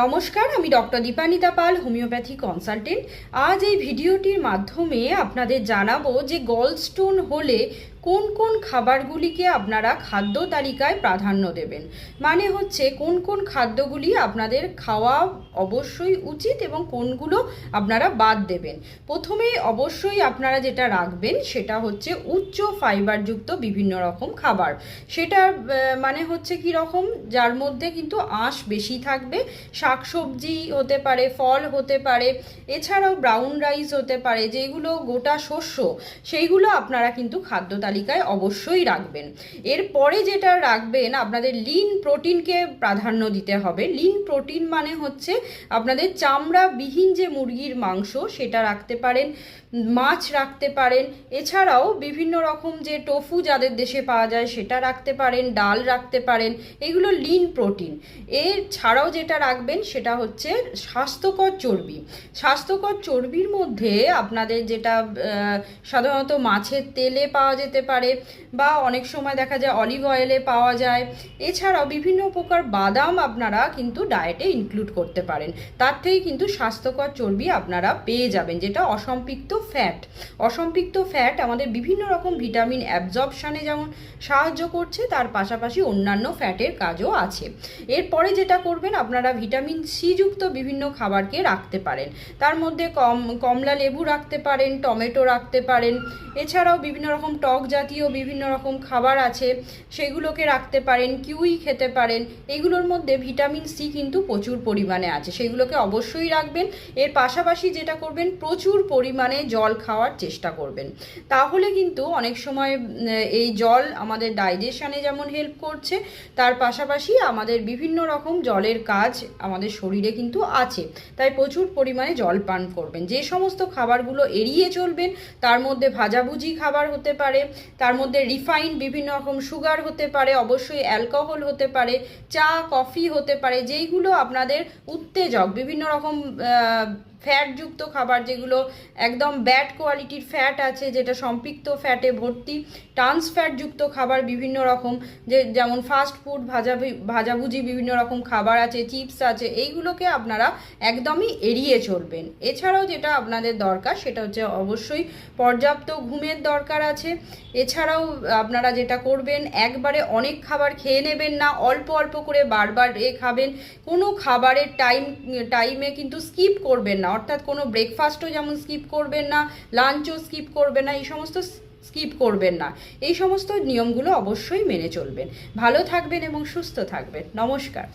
নমস্কার, আমি doctor Dipanita Pal, homeopathy consultant. আজ এই ভিডিওটির মাধ্যমে আপনাদের জানাব যে গলস্টোন হলে কোন কোন খাবারগুলিকে আপনারা খাদ্য তালিকায় প্রাধান্য দেবেন। মানে হচ্ছে কোন কোন খাদ্যগুলি আপনাদের খাওয়া অবশ্যই উচিত এবং কোনগুলো আপনারা বাদ দেবেন। প্রথমে অবশ্যই আপনারা যেটা রাখবেন সেটা হচ্ছে উচ্চ ফাইবারযুক্ত বিভিন্ন রকম খাবার। সেটা মানে হচ্ছে কি রকম? যার মধ্যে কিন্তু আঁশ বেশি থাকবে শাকসবজি হতে পারে, ফল হতে পারে, এছাড়াও ব্রাউন রাইস হতে পারে, যেগুলো গোটা শস্য, সেইগুলো আপনারা কিন্তু খাদ্য তালিকায় অবশ্যই রাখবেন। এরপরে যেটা রাখবেন, আপনাদের লিন প্রোটিনকে প্রাধান্য দিতে হবে। লিন প্রোটিন মানে হচ্ছে আপনাদের চামড়া বিহীন যে মুরগির মাংস, সেটা রাখতে পারেন, মাছ রাখতে পারেন, এছাড়াও বিভিন্ন রকম যে টোফু যাদের দেশে পাওয়া যায়, সেটা রাখতে পারেন, ডাল রাখতে পারেন, এগুলো লিন প্রোটিন এর ছাড়াও যেটা রাখবেন সেটা হচ্ছে স্বাস্থ্যকর চর্বি। স্বাস্থ্যকর চর্বির মধ্যে আপনাদের যেটা সাধারণত মাছের তেলে পাওয়া যেতে পারে বা অনেক সময় দেখা যায় অলিভ অয়েলে পাওয়া যায়। এছাড়াও বিভিন্ন প্রকার বাদাম আপনারা কিন্তু ডায়েটে ইনক্লুড করতে পারেন। তার থেকে কিন্তু স্বাস্থ্যকর চর্বি আপনারা পেয়ে যাবেন, যেটা অসম্পৃক্ত ফ্যাট অসম্পৃক্ত ফ্যাট আমাদের বিভিন্ন রকম ভিটামিন অ্যাবজর্পশানে যেমন সাহায্য করছে, তার পাশাপাশি অন্যান্য ফ্যাটের কাজও আছে। এরপরে যেটা করবেন, আপনারা ভিটামিন সি যুক্ত বিভিন্ন খাবারকে রাখতে পারেন। তার মধ্যে কম, কমলা লেবু রাখতে পারেন, টমেটো রাখতে পারেন। এছাড়াও বিভিন্ন রকম টক জাতীয় বিভিন্ন রকম খাবার আছে, সেগুলোকে রাখতে পারেন, কিউই খেতে পারেন। এগুলোর মধ্যে ভিটামিন সি কিন্তু প্রচুর পরিমাণে আছে, সেগুলোকে অবশ্যই রাখবেন। এর পাশাপাশি যেটা করবেন, প্রচুর পরিমাণে জল খাওয়ার চেষ্টা করবেন। তাহলে কিন্তু অনেক সময় এই জল আমাদের ডাইজেশনে যেমন হেল্প করছে, তার পাশাপাশি আমাদের বিভিন্ন রকম জলের কাজ আমাদের শরীরে কিন্তু আছে। তাই প্রচুর পরিমাণে জল পান করবেন। যে সমস্ত খাবারগুলো এড়িয়ে চলবেন, তার মধ্যে ভাজাভুজি খাবার হতে পারে, তার মধ্যে রিফাইন বিভিন্ন রকম সুগার হতে পারে, অবশ্যই অ্যালকোহল হতে পারে, চা, কফি হতে পারে, যেইগুলো আপনাদের উত্তেজক, বিভিন্ন রকম ফ্যাটযুক্ত খাবার যেগুলো একদম ব্যাড কোয়ালিটির ফ্যাট আছে, যেটা সম্পৃক্ত ফ্যাটে ভর্তি ট্রান্স ফ্যাটযুক্ত খাবার বিভিন্ন রকম, যে যেমন ফাস্ট ফুড ভাজা ভাজাভুজি বিভিন্ন রকম খাবার আছে চিপস আছে, এইগুলোকে আপনারা একদমই এড়িয়ে চলবেন। এছাড়াও যেটা আপনাদের দরকার, সেটা হচ্ছে অবশ্যই পর্যাপ্ত ঘুমের দরকার আছে। এছাড়াও আপনারা যেটা করবেন, একবারে অনেক খাবার খেয়ে নেবেন না, অল্প অল্প করে বারবার এ খাবেন। কোনো খাবারের টাইম টাইমে কিন্তু স্কিপ করবেন না। অর্থাৎ কোনো ব্রেকফাস্টও যেমন স্কিপ করবেন না লাঞ্চও স্কিপ করবেন না, এই সমস্ত স্কিপ করবেন না। এই সমস্ত নিয়মগুলো অবশ্যই মেনে চলবেন। ভালো থাকবেন এবং সুস্থ থাকবেন। নমস্কার।